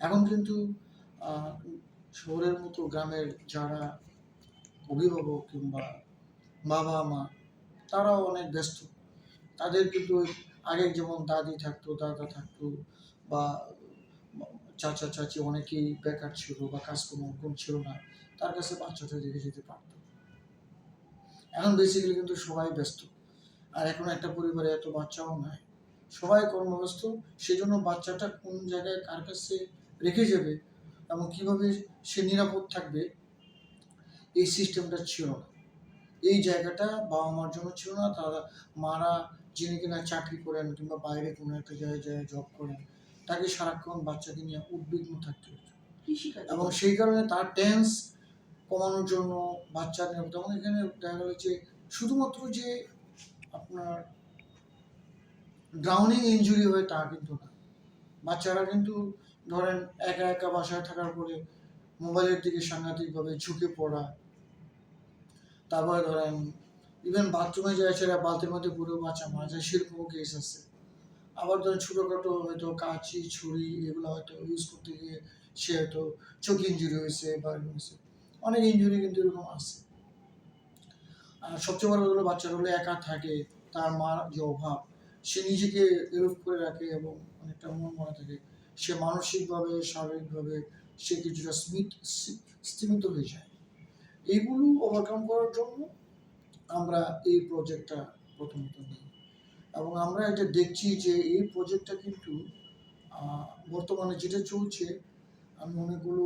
এখন কিন্তু শহরের মতো গ্রামের যারা অভিভাবক কিংবা বাবা, মা, তারাও অনেক ব্যস্ত। তাদের কিন্তু আগে যেমন দাদি থাকতো, দাদা থাকতো বা চাচা, চাচি অনেকেই বেকার ছিল বা কাজকর্ম ওরকম ছিল না, তার কাছে বাচ্চাটা রেখে যেতে পারতো। এখন বেসিক্যালি কিন্তু সবাই ব্যস্ত। আর এখন একটা পরিবারে এত বাচ্চাও নাই। সবাই কর্মব্যস্ত, সেজন্য বাচ্চাটা কোন জায়গায় কার কাছে রেখে যাবে এবং কীভাবে সে নিরাপদ থাকবে এই সিস্টেমটা ছিল না। এই জায়গাটা বাবা মার জন্য ছিল না তারা মারা যিনি কিনা চাকরি করেন কিংবা বাইরে কোনো একটা জায়গায় জব করেন তাকে সারাক্ষণ বাচ্চাকে নিয়ে উদ্বিগ্ন থাকতে হতো। এবং সেই কারণে তার টেন্স কমানোর জন্য বাচ্চা নিরাপদ এবং এখানে দেখা গেল যে শুধুমাত্র যে আপনার ড্রাউনিং ইনজুরি হয় তা কিন্তু না। বাচ্চারা কিন্তু ধরেন একা একা বাসায় থাকার পরে মোবাইলের দিকে সাংঘাতিকভাবে ঝুঁকে পড়া। তারপরে ধরেন ইভেন বাথরুমে যায় সেটা বালতির মধ্যে পুরো বাচ্চা মারা যায়, সেরকমও কেস আছে। আবার ধরেন ছোটোখাটো হয়তো কাঁচি, ছুরি এগুলো হয়তো ইউজ করতে গিয়ে সে হয়তো চোখ ইঞ্জুরি হয়েছে বা হয়েছে। অনেক ইঞ্জুরি কিন্তু এরকম আছে। আর সবচেয়ে বড় হলো বাচ্চারা হলো একা থাকে, তার মার যে অভাব। সে নিজেকে এরূপ করে রাখে এবং অনেকটা মন মনে থাকে। সে মানসিকভাবে, শারীরিকভাবে সে কিছুটা স্মিত স্তিমিত হয়ে যায়। এইগুলো ওভারকাম করার জন্য আমরা এই প্রজেক্টটা প্রথমত নিই। এবং আমরা এটা দেখছি যে এই প্রজেক্টটা কিন্তু বর্তমানে যেটা চলছে, আমি অনেকগুলো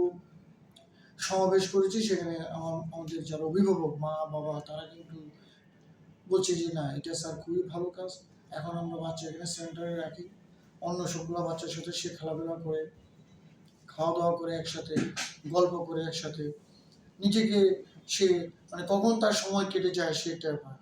সমাবেশ করেছি, সেখানে আমার, আমাদের যারা অভিভাবক মা, বাবা, তারা কিন্তু বলছে যে না, এটা স্যার খুবই ভালো কাজ। এখন আমরা বাচ্চা এখানে সেন্টারে রাখি অন্য সবগুলো বাচ্চার সাথে সে খেলাধুলা করে খাওয়া দাওয়া করে একসাথে, গল্প করে একসাথে নিজেকে সে মানে কখন তার সময় কেটে যায় সে টের পায় না।